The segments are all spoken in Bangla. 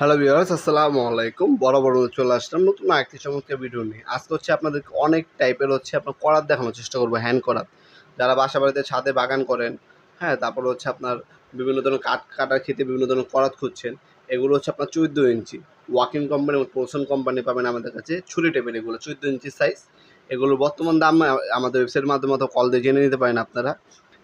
হ্যালো ভিউয়ার্স আসসালামু আলাইকুম। বড় বড় চলে আসলাম নতুন একটি চমৎকার ভিডিও নিয়ে। আজকে হচ্ছে আপনাদেরকে অনেক টাইপের হচ্ছে আপনার করাত দেখানোর চেষ্টা করব হ্যান্ড করাত। যারা বাসা বাড়িতে ছাদে বাগান করেন হ্যাঁ তারপর হচ্ছে আপনার বিভিন্ন ধরনের কাঠ, কাটার ক্ষেত্রে বিভিন্ন ধরনের করাত খুঁজছেন, এগুলো হচ্ছে আপনার চোদ্দ ইঞ্চি। ওয়াকিং কোম্পানি এবং পোলসন কোম্পানি পাবেন আমাদের কাছে। ছুরি টেবিল এগুলো, চোদ্দ ইঞ্চি সাইজ এগুলোর বর্তমান দাম, আমাদের ওয়েবসাইটের মাধ্যমে তো কল দিয়ে জেনে নিতে পারেন আপনারা।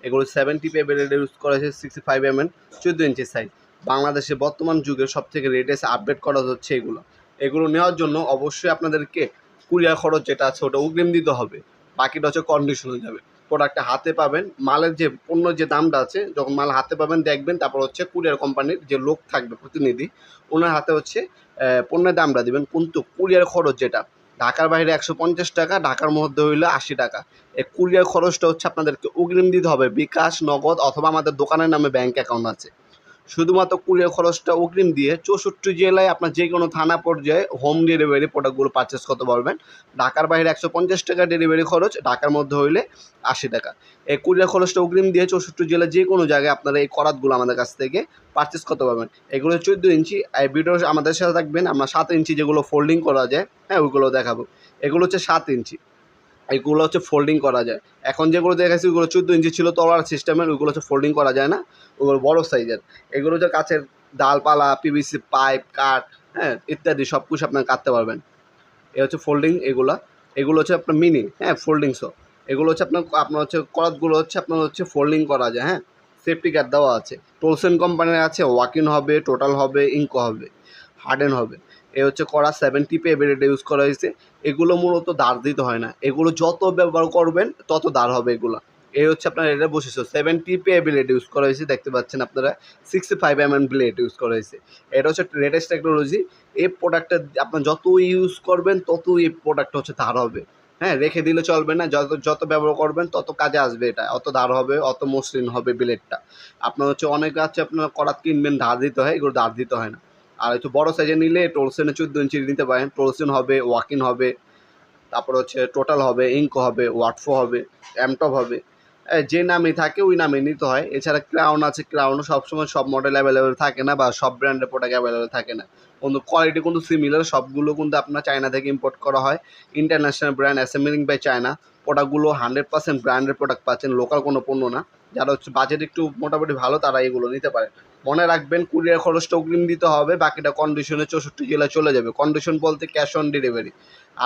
এগুলো সেভেন্টি পেবেল ইউজ করা হয়েছে সিক্সটি ফাইভ এম এম চোদ্দ ইঞ্চি সাইজ বাংলাদেশে বর্তমান যুগে সব থেকে লেটেস্ট আপডেট করা হচ্ছে এগুলো। এগুলো নেওয়ার জন্য অবশ্যই আপনাদেরকে কুরিয়ার খরচ যেটা আছে ওটা অগ্রিম দিতে হবে। বাকিটা হচ্ছে কন্ডিশনে যাবে। প্রোডাক্টটা হাতে পাবেন, মালের যে পণ্য যে দামটা আছে, যখন মাল হাতে পাবেন, দেখবেন, তারপর হচ্ছে কুরিয়ার কোম্পানির যে লোক থাকবে, প্রতিনিধি, ওনার হাতে হচ্ছে পণ্যের দামটা দিবেন। কিন্তু কুরিয়ার খরচ যেটা, ঢাকার বাইরে একশো পঞ্চাশ টাকা, ঢাকার মধ্যে হইলে আশি টাকা। এই কুরিয়ার খরচটা হচ্ছে আপনাদেরকে অগ্রিম দিতে হবে। বিকাশ, নগদ, অথবা আমাদের দোকানের নামে ব্যাংক অ্যাকাউন্ট আছে। শুধুমাত্র কুরিয়ার খরচটা অগ্রিম দিয়ে চৌষট্টি জেলায় আপনার যে কোনো থানা পর্যায়ে হোম ডেলিভারি প্রোডাক্টগুলো পারচেস করতে পারবেন। ঢাকার বাইরে একশো পঞ্চাশ টাকা ডেলিভারি খরচ, ঢাকার মধ্যে হইলে আশি টাকা। এই কুরিয়ার খরচটা অগ্রিম দিয়ে চৌষট্টি জেলায় যে কোনো জায়গায় আপনারা এই করাতগুলো আমাদের কাছ থেকে পারচেস করতে পারবেন। এগুলো চোদ্দ ইঞ্চি এই ভিডিও আমাদের সাথে থাকবেন, আমরা সাত ইঞ্চি যেগুলো ফোল্ডিং করা যায় হ্যাঁ ওইগুলো দেখাবো। এগুলো হচ্ছে সাত ইঞ্চি। এগুলো হচ্ছে ফোল্ডিং করা যায়। এখন যেগুলো দেখাচ্ছি ওগুলো চোদ্দ ইঞ্চি ছিল, তলার সিস্টেমের ওইগুলো হচ্ছে ফোল্ডিং করা যায় না। ওগুলো বড় সাইজের এগুলো হচ্ছে কাছের ডালপালা পিভিসি পাইপ কাঠ হ্যাঁ ইত্যাদি সব কিছু আপনার কাটতে পারবেন। এ হচ্ছে ফোল্ডিং এগুলো। এগুলো হচ্ছে আপনার মিনি হ্যাঁ ফোল্ডিং সব এগুলো হচ্ছে আপনার আপনার হচ্ছে করাতগুলো হচ্ছে আপনার হচ্ছে ফোল্ডিং করা যায় হ্যাঁ। সেফটি গার্ড দেওয়া আছে। টোলসেন কোম্পানির আছে ওয়াকিন হবে টোটাল হবে ইঙ্কো হবে হার্ডেন হবে। এ হচ্ছে করা সেভেন্টি পে বেড ইউজ করা হয়েছে। এগুলো মূলত দাঁড় দিতে হয় না। এগুলো যত ব্যবহার করবেন, তত দাঁড় হবে এগুলো। এই হচ্ছে আপনার এটা বসেছে। সেভেন্টি পে ব্লেড ইউজ করা হয়েছে, দেখতে পাচ্ছেন আপনারা। Sixty five M M blade use করা হয়েছে। এটা হচ্ছে লেটেস্ট টেকনোলজি এই প্রোডাক্টটা আপনার যত ইউজ করবেন তত এই প্রোডাক্টটা হচ্ছে ধার হবে। হ্যাঁ রেখে দিলে চলবে না। যত যত ব্যবহার করবেন, তত কাজে আসবে এটা। অত ধার হবে, অত মসৃণ হবে ব্লেডটা আপনার হচ্ছে অনেক আছে আপনার করাত কিনবেন, ধার দিতে হয়, এগুলো ধার দিতে হয় না। আর একটু বড় সাইজে নিলে টোলসেনে চোদ্দ ইঞ্চি নিতে পারেন। টোলসেন হবে ওয়াকিন হবে, তারপর হচ্ছে টোটাল হবে ইঙ্কো হবে ওয়াটফো হবে অ্যামটপ হবে। যে নামে থাকে ওই নামে নিতে হয়। এছাড়া ক্রাউন আছে ক্রাউনও সবসময় সব মডেল অ্যাভেলেবেল থাকে না বা সব ব্র্যান্ডের প্রোডাক্ট অ্যাভেলেবেল থাকে না। কিন্তু কোয়ালিটি কিন্তু সিমিলার সবগুলো কিন্তু আপনার চায়না থেকে ইম্পোর্ট করা হয়। International brand assembling by China প্রোডাক্টগুলো হান্ড্রেড পার্সেন্ট ব্র্যান্ডের প্রোডাক্ট পাচ্ছেন লোকাল কোনো পণ্য না। যারা হচ্ছে বাজেট একটু মোটামুটি ভালো, তারা এগুলো নিতে পারে। মনে রাখবেন কুরিয়ার খরচটা অগ্রিম দিতে হবে, বাকিটা কন্ডিশনে চৌষট্টি জেলায় চলে যাবে। কন্ডিশন বলতে ক্যাশ অন ডেলিভারি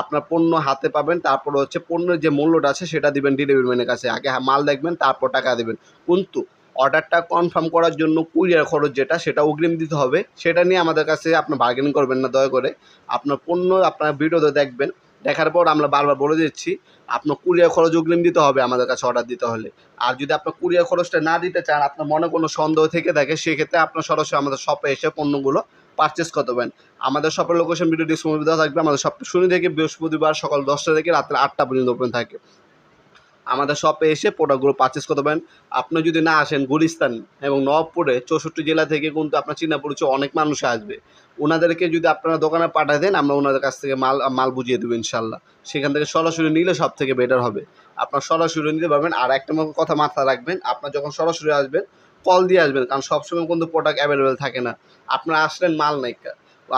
আপনার পণ্য হাতে পাবেন, তারপর হচ্ছে পণ্যের যে মূল্যটা আছে, সেটা দিবেন ডেলিভারি ম্যানের কাছে। আগে মাল দেখবেন, তারপর টাকা দেবেন। কিন্তু অর্ডারটা কনফার্ম করার জন্য কুরিয়ার খরচ যেটা, সেটা অগ্রিম দিতে হবে। সেটা নিয়ে আমাদের কাছে আপনার বার্গেনিং করবেন না, দয়া করে। আপনার পণ্য আপনার ভিডিওতে দেখবেন। দেখার পর আমরা বারবার বলে দিচ্ছি, আপনার কুরিয়ার খরচ অগ্রিম দিতে হবে আমাদের কাছে অর্ডার দিতে হলে। আর যদি আপনার কুরিয়ার খরচটা না দিতে চান, আপনার মনে কোনো সন্দেহ থেকে থাকে, সেক্ষেত্রে আপনার সরাসরি আমাদের শপে এসে পণ্যগুলো পারচেস করতে পারেন। আমাদের শপের লোকেশন ভিডিও ডিসক্রিপশনে দেওয়া থাকবে, আমাদের শপটা শুনি থেকে বৃহস্পতিবার সকাল দশটা থেকে রাত্রে আটটা পর্যন্ত ওপেন থাকে। আমাদের শপে এসে প্রোডাক্টগুলো পারচেস করতে পারেন। আপনি যদি না আসেন গুলিস্তান এবং নবপুরে চৌষট্টি জেলা থেকে কিন্তু আপনার চীনা পরিচয় অনেক মানুষ আসবে। ওনাদেরকে যদি আপনারা দোকানে পাঠিয়ে দেন, আমরা ওনাদের কাছ থেকে মাল মাল বুঝিয়ে দেবো ইনশাল্লাহ সেখান থেকে সরাসরি নিলে সব থেকে বেটার হবে। আপনার সরাসরি নিতে পারবেন। আর একটা কথা মাথায় রাখবেন আপনার যখন সরাসরি আসবেন কল দিয়ে আসবেন, কারণ সবসময় কিন্তু প্রোডাক্ট অ্যাভেলেবেল থাকে না। আপনারা আসলেন, মাল নাই।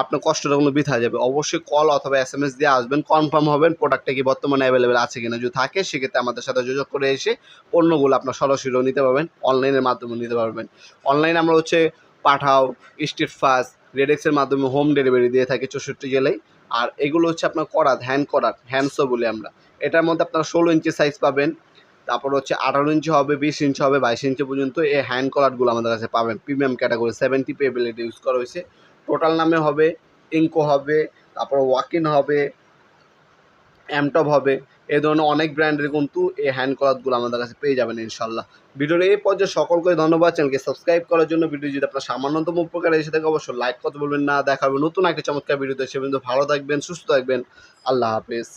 আপনার কষ্টটা কোনো বৃথা যাবে। অবশ্যই কল অথবা এস এম এস দিয়ে আসবেন কনফার্ম হবেন প্রোডাক্টটা কি বর্তমানে অ্যাভেলেবেল আছে কিনা যদি থাকে, সেক্ষেত্রে আমাদের সাথে যোগাযোগ করে এসে পণ্যগুলো আপনার সরাসরিও নিতে পারবেন অনলাইনের মাধ্যমে নিতে পারবেন। অনলাইনে আমরা হচ্ছে পাঠাও স্ট্রিট ফাস্ট রেডেক্সের মাধ্যমে হোম ডেলিভারি দিয়ে থাকি চৌষট্টি জেলায়। আর এগুলো হচ্ছে আপনার করাত হ্যান্ড করাত হ্যান্ডসও বলি আমরা। এটার মধ্যে আপনারা ষোলো ইঞ্চি সাইজ পাবেন, তারপর হচ্ছে আঠারো ইঞ্চি হবে, বিশ ইঞ্চি হবে, বাইশ ইঞ্চি পর্যন্ত এই হ্যান্ড কলারগুলো আমাদের কাছে পাবেন। প্রিমিয়াম ক্যাটাগরি সেভেন্টি পেবিলিটি ইউজ করা হয়েছে। টোটাল নামে হবে, ইঙ্কো হবে, তারপর ওয়াকিন হবে অ্যামটপ হবে এই ধরনের অনেক ব্র্যান্ডের কিন্তু এই হ্যান্ড কলারগুলো আমাদের কাছে পেয়ে যাবেন ইনশাল্লাহ। ভিডিওর এই পর্যায়ে সকলকে ধন্যবাদ। চ্যানেলকে সাবস্ক্রাইব করার জন্য ভিডিও যদি আপনার সামান্যতম উপকার এসে থাকে, অবশ্যই লাইক করতে বলবেন না। দেখা হবে নতুন একটা চমৎকার ভিডিওতে সে কিন্তু ভালো থাকবেন, সুস্থ থাকবেন। আল্লাহ হাফেজ।